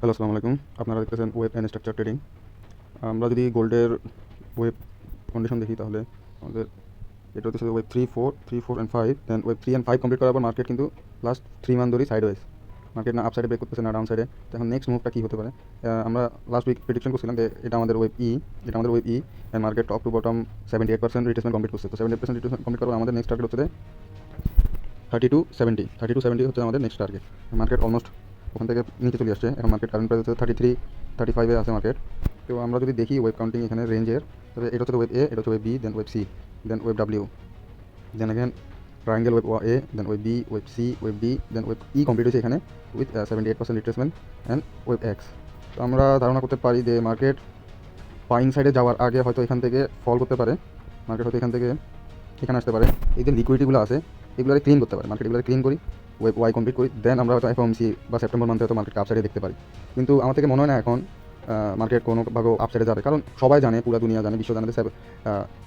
Hello, আসসালামু আলাইকুম। আপনারা দেখতেছেন ওয়েব অ্যান্ড স্ট্রাকচার ট্রেডিং আমরা যদি গোল্ডের ওয়েব কন্ডিশন দেখি তাহলে আমাদের এটা হচ্ছে wave three four three four and five then wave three and five complete করার পর মার্কেট কিন্তু লাস্ট থ্রি মান্থ ধরেই সাইড ওয়েজ মার্কেট না আপ সাইডে ব্রেক করতেছে, না ডাউন সাইডে এখন নেক্সট মুভটা কী হতে পারে? আমরা লাস্ট উইক প্রেডিকশন করছিলাম যে এটা আমাদের ওয়েব ই এটা আমাদের wave E and market top to bottom seventy eight percent retracement complete করছে। তো সেভেন্টি পার্সেন্ট রিটেসমেন্ট কমপ্লিট করার আমাদের নেক্সট টার্গেট হচ্ছে thirty two seventy thirty two seventy হচ্ছে আমাদের নেক্সট টার্গেট মার্কেট অলমোস্ট ওখান থেকে নিচে চলে আসছে। এখন মার্কেট কারেন্ট প্রাইস হচ্ছে থার্টি থ্রি থার্টি ফাইভে আছে মার্কেট তো আমরা যদি দেখি ওয়েব কাউন্টিং এখানে রেঞ্জের তবে এটা হচ্ছে ওয়েব এ এটা হচ্ছে wave B then wave C then wave W then এখানে triangle wave A then wave B wave C wave D then wave E complete হয়েছে এখানে with seventy eight percent retracement and wave X তো আমরা ধারণা করতে পারি যে market buying সাইডে যাওয়ার আগে হয়তো এখান থেকে ফল করতে পারে। মার্কেট হয়তো এখান থেকে এখানে আসতে পারে। এই যে লিকুইডিটিগুলো আছে এগুলো ক্লিন করতে পারে। মার্কেট এগুলো ক্লিন করি। ওয়াই কমপ্লিট করি দেন আমরা হয়তো এফএমসি বা সেপ্টেম্বর মান্থে হয়তো মার্কেট আপসাইডে দেখতে পারি। কিন্তু আমার থেকে মনে হয় না এখন মার্কেট কোনোভাবে আপসাইডে যাবে। কারণ সবাই জানে, পুরো দুনিয়া জানে, বিশ্ব জানে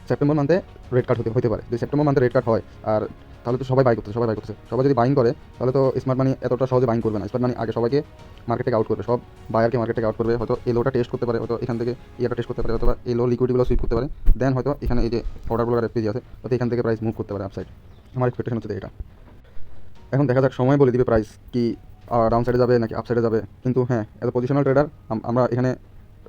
সেপ্টেম্বর মান্থে রেড কার্ড হতে হতে পারে। যদি সেপ্টেম্বর মান্থে রেড কার্ড হয়, আর তাহলে তো সবাই বাই করতেছে, সবাই বাই করতেছে। সবাই যদি বাইং করে, তাহলে তো স্মার্ট মানি এতটা সহজে বাইং করবে না। স্মার্ট মানি আগে সবাইকে মার্কেট থেকে আউট করবে। সব বায়ারকে মার্কেট থেকে আউট করবে। হয়তো এলোটা টেস্ট করতে পারে, হয়তো এখান থেকে ইয়েটা টেস্ট করতে পারে, অথবা এলো লিকুইডিগুলো সুইপ করতে পারে। দেন হয়তো এখানে এই যে অর্ডারগুলো এফপিজি আছে হয়তো এখান থেকে প্রাইস মুভ করতে পারে আপসাইড আমার এক্সপেকটেশন হচ্ছে এটা। এখন দেখা যাক, সময় বলে দিবে প্রাইস কি ডাউন সাইডে যাবে নাকি আপ সাইডে যাবে। কিন্তু হ্যাঁ এত পজিশনাল ট্রেডার আমরা এখানে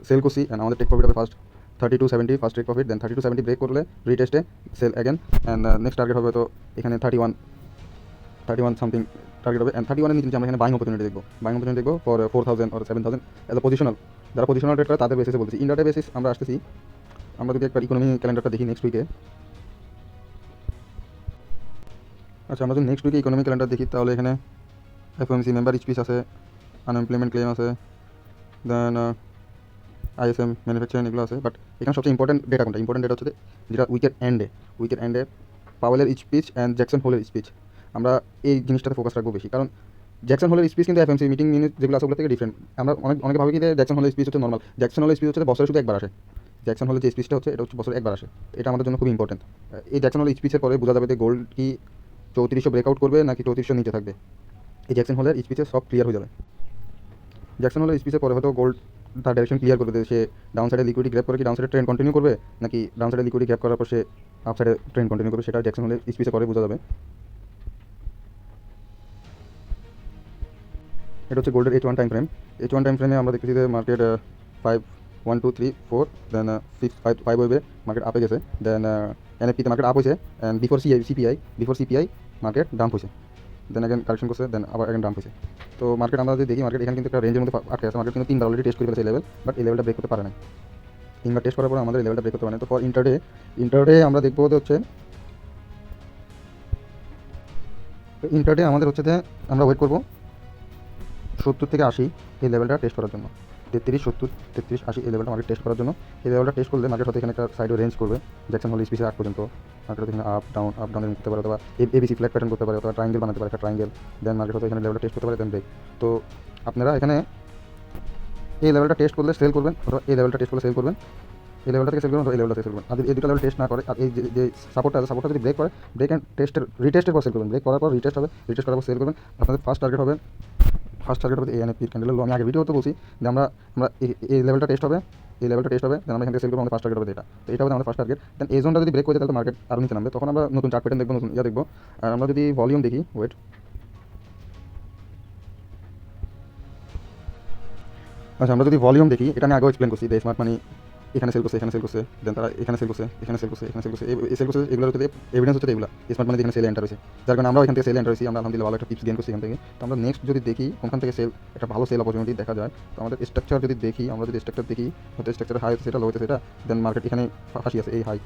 সেল করছি অ্যান্ড আমাদের টেক প্রফিট হবে first thirty two seventy first take profit then thirty two seventy break করলে রিটেস্টে sell again and next target হবে তো এখানে thirty one thirty one something target হবে। অ্যান্ড থার্টি ওয়ানের নিচে আমরা এখানে বাইং অপরচুনিটি দেখব। বাইং অপরচুনিটি দেখব for four thousand or seven thousand A positional যারা পজিশনাল ট্রেড করে তাদের বেসিসে বলছি। ইন্ডাটে বেসিস আমরা আসতেছি। আমরা যদি একবার ইকোনমি ক্যালেন্ডারটা দেখি নেক্সট উইকে আচ্ছা আমরা যদি নেক্সট উইকে ইকোনমি ক্যালেন্ডার দেখি, তাহলে এখানে এফ এফএমসি মেম্বার ইচপিস আছে আনএমপ্লয়মেন্ট ক্লেম আছে দেন আইএসএম ম্যানুফ্যাকচারিং এগুলো আছে বাট এখানে সবচেয়ে ইম্পর্টেন্ট ডেটা কোনটা? ইম্পর্টেন্ট ডেটা হচ্ছে যেটা উইকের এন্ডে উইকের এন্ডে পাওয়েলের স্পিচ অ্যান্ড জ্যাকসন হোলের স্পিচ আমরা এই জিনিসটাতে ফোকাস রাখব বেশি, কারণ জ্যাকসন হোলের স্পিচ কিন্তু এফএমসি মিটিং মিনিট যেগুলো আছে ওগুলো থেকে ডিফারেন্ট আমরা অনেক, অনেকে ভাবি কি যে জ্যাকসন হোলের স্পিচ হচ্ছে নর্মাল জ্যাকসন হোলের স্পিচ হচ্ছে বছরে শুধু একবার আসে। জ্যাকসন হলে যে স্পিচটা হচ্ছে, এটা হচ্ছে বছরে একবার আসে। এটা আমাদের জন্য খুব ইম্পর্টেন্ট এই জ্যাকসন হলের স্পিচের পরে বোঝা যাবে যে গোল্ড কি চৌত্রিশশো ব্রেকআউট করবে নাকি চৌত্রিশশো নিচে থাকবে? এই জ্যাকসন হলের স্পিচে সব ক্লিয়ার হয়ে যাবে। জ্যাকসন হলের স্পিচের পরে হয়তো গোল্ড তার ডাইরেকশন ক্লিয়ার করে দেবে। সে ডাউন সাইডে লিকুইডি গ্র্যাপ করে কি ডাউন সাইডে ট্রেন কন্টিনিউ করবে? নাকি ডাউন সাইডে লিকুইডি গ্র্যাপ করার পর সে আপ সাইডে ট্রেন কন্টিনিউ করবে? সেটা জ্যাকসন হলের স্পিচে পরে বোঝা যাবে। এটা হচ্ছে গোল্ডের H one time frame H one time ফ্রেমে আমরা দেখতেছি যে market five one two three four then six five five ওয়েবে মার্কেট আপে গেছে দেন এনএফপিতে মার্কেট আপ হয়েছে and before CI CPI before CPI market dump হয়েছে দেন এগেন কালেকশন করছে দেন আবার এগেন ডাম্প হয়েছে তো মার্কেট আমরা যদি দেখি মার্কেট এখানে কিন্তু একটা রেঞ্জের মধ্যে আটকে আছে মার্কেট কিন্তু তিনবার অলরেডি টেস্ট করে ফেলেছে লেভেল বাট এই লেভেলটা ব্রেক করতে পারে না তিনবার টেস্ট করার পর আমাদের লেভেলটা ব্রেক করতে পারে না তো ফর ইন্টারডে ইন্টারডে আমরা দেখব হচ্ছে ইন্টারডে আমাদের হচ্ছে যে আমরা ওয়েট করব সত্তর থেকে আশি এই লেভেলটা টেস্ট করার জন্য। তেত্রিশ, সত্তর, তেত্রিশ, আশি, এই লেভেলটা মার্কেট টেস্ট করার জন্য। এই লেভেলটা টেস্ট করলে মার্কেট হয়তো এখানে একটা সাইডে রেঞ্জ করবে। জ্যাকসন হল স্পিসের আগ পর্যন্ত। মার্কেট এখানে আপ ডাউন আপ ডাউন করতে পারে অথবা এবিসি ফ্ল্যাট প্যাটার্ন করতে পারে অথবা ট্রাইঙ্গেল বানাতে পারে একটা ট্রাইঙ্গেল দেন মার্কেট হয়তো এখানে লেভেলটা টেস্ট করতে পারে দেন ব্রেক তো আপনারা এখানে এই লেভেলটা টেস্ট করলে সেল করবেন অথবা এই লেভেলটা টেস্ট করলে সেল করবেন। এই লেভেলটা থেকে সেল করবেন এই লেভেলটা থেকে সেল করবেন। আর এই দুটো লেভেল টেস্ট না করে, আর এই যে- যে সাপোর্টটা আছে সাপোর্টটা যদি ব্রেক করে ব্রেক অ্যান্ড টেস্টের রিটেস্টের পর সেল করবেন। ব্রেক করার পর রিটেস্ট হবে রিটেস্ট করার পর সেল করবেন। আপনাদের ফার্স্ট টার্গেট হবে ফার্স্ট টার্গেট হবে এএনএফ ক্যান্ডেলের লো আমি আগে ভিডিও তো বলছি যে আমরা আমরা এই- এই লেভেলটা টেস্ট হবে এই লেভেলটা টেস্ট হবে দেন আমরা এখান থেকে সেল করব, আমাদের ফার্স্ট টার্গেট হবে এটা। তো এটা হবে আমাদের ফার্স্ট টার্গেট দেন এই জোনটা যদি ব্রেক করে তাহলে মার্কেট আরও নিচে নামবে। তখন আমরা নতুন চার্ট প্যাটার্ন দেখব, নতুন ইয়া দেখব। আর আমরা যদি ভলিউম দেখি ওয়েট আচ্ছা আমরা যদি ভলিউম দেখি, এটা আমি আগেও এক্সপ্লেন করছি যে স্মার্ট মানি এখানে সেল করছে, এখানে সেল করছে দেন তারা এখানে সেল করছে, এখানে সেল করছে, এখানে সেল করছে, এই সেল করছে এগুলো হচ্ছে এভিডেন্স হচ্ছে এগুলো। স্মার্ট মানে এখানে সেল এন্টার হয়েছে। যার কারণে আমরা এখান থেকে সেল এন্টার হয়েছি, আমরা আলহামদুলিল্লাহ ভালো একটা টিপস গেন করছি এখান থেকে। তো আমরা নেক্সট যদি দেখি ওখান থেকে সেল একটা ভালো সেল অপরচুনিটি দেখা যায়, তো আমাদের স্ট্রাকচার যদি দেখি, আমরা যদি স্ট্রাকচার দেখি হয়তো স্ট্রাকচার হাই হচ্ছে, সেটা লো হচ্ছে, সেটা দেন মার্কেট এখানে ফাঁসি আছে, এই হাই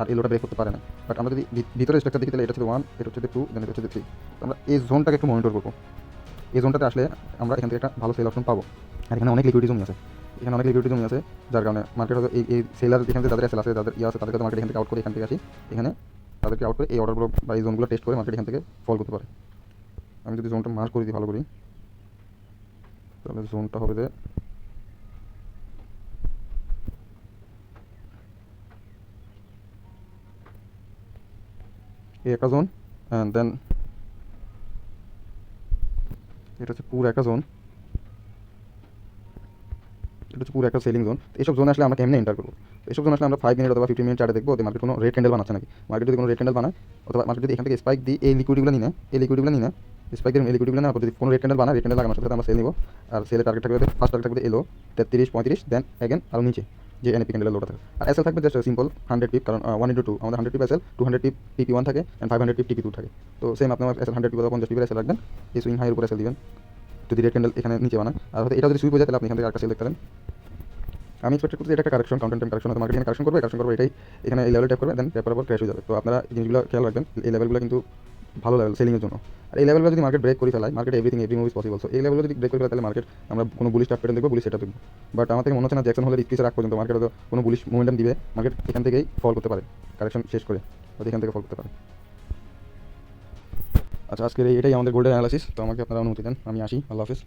আর এই লোটা ব্রেক করতে পারে না। বাট আমরা যদি ভিতরে স্ট্রাকচার দেখি, তাহলে এটা হচ্ছে ওয়ান এটা হচ্ছে টু দেন এটা হচ্ছে থ্রি আমরা এই জোনটাকে একটু মনিটর করব। এই জোনটাতে আসলে আমরা এখান থেকে একটা ভালো সেল অপশন পাবো। আর এখানে অনেক লিকুইডিটি জমি আছে। এখানে অনেক লিকুইডিটি জমি আছে, যার কারণে মার্কেট হয়তো এই সেলার এখান থেকে যাদের সেল আছে যাদের ইয়ে আছে, তাদেরকে মার্কেট এখান থেকে আউট করে এখান থেকে আসি। এখানে তাদেরকে আউট করে এই অর্ডারগুলো বা এই জোনগুলো টেস্ট করে মার্কেট এখান থেকে ফল করতে পারে। আমি যদি জোনটা মার্ক করে দিই, ভালো করি। তাহলে জোনটা হবে যে এই একটা জোন অ্যান্ড দেন এটা হচ্ছে পুরো একটা জোন হচ্ছে পুরো একটা সেলিং জোন এইসব জোন আসলে আমরা কেমনে এন্টার করব? এইসব জোন আসলে আমরা ফাইভ মিনিট অথবা ফিফটিন মিনিট চার্টে দেখব মার্কেট কোনো রেড ক্যান্ডেল বানাচ্ছে নাকি। মার্কেট যদি কোনো রেড ক্যান্ডেল বানায়, অথবা মার্কেট যদি এখান থেকে স্পাইক দিই এই লিকুইডগুলো নিয়ে এই লিকুইডগুলো নিয়ে স্পাইকের লিকুইডগুলো পর যদি কোনো রেড ক্যান্ডেল বানায় রেড ক্যান্ডেল লাগানোর সাথে আমরা সেল নিব। আর সেলের টার্গেট থাকবে ফার্স্ট টার্গেট থাকবে এলো তেত্রিশ, পঁয়ত্রিশ দেন অ্যাগেন আরও নিচে, যে এনপি ক্যান্ডেলের লোটা থাকে। আর এসএল থাকবে জাস্ট সিম্পল হান্ড্রেড পিপ কারণ ওয়ান ইন্টু টু আমাদের hundred pip SL two hundred pip TP one থাকে and five hundred pip TP two থাকে। তো সেম আপনার এসএল হান্ড্রেড পিপ পঞ্চাশ পিপের এসএল রাখবেন, এই সুইং হাইয়ের উপর এসএল দিবেন। যদি রেড ক্যান্ডেল এখানে নিচে বানায় আর হয়তো এটা যদি সুইপ হয়ে যায়, তাহলে আপনি এখান থেকে একটা সেল দেখতে পারেন। আমি এক্সপেক্ট করছি এটা correction counter time correction market এখানে কারেকশন করবে কারেকশন করবে, এটাই। এখানে এই লেভেল ট্যাপ করবে দেন ট্যাপ করার ক্র্যাশ হয়ে যাবে। তো আপনারা জিনিসগুলো খেয়াল রাখবেন, এই লেভেলগুলো কিন্তু ভালো লেভেল সেলিংয়ের জন্য। আর এই লেভেলগুলো যদি মার্কেট ব্রেক করে ফেলায় market everything every move possible so এই লেভেলগুলো যদি ব্রেক করে ফেলে, তাহলে মার্কেট আমরা কোনো বুলিশ স্টার্ট প্যাটার্ন দেখব বুলিশ সেটা দেখব। বাট আমার থেকে মনে হচ্ছে না জ্যাকসন হলে রিস্কিসের রাখ পর্যন্ত মার্কেট কোনো বুলিশ মোমেন্টাম দিবে মার্কেট এখান থেকেই ফল করতে পারে কারেকশন শেষ করে, হয়তো এখান থেকে ফল করতে পারে। আচ্ছা আজকের এটাই আমাদের গোল্ডের অ্যানালাইসিস তো আমাকে আপনারা অনুমতি দেন, আমি আসি, আল্লাহ হাফিজ।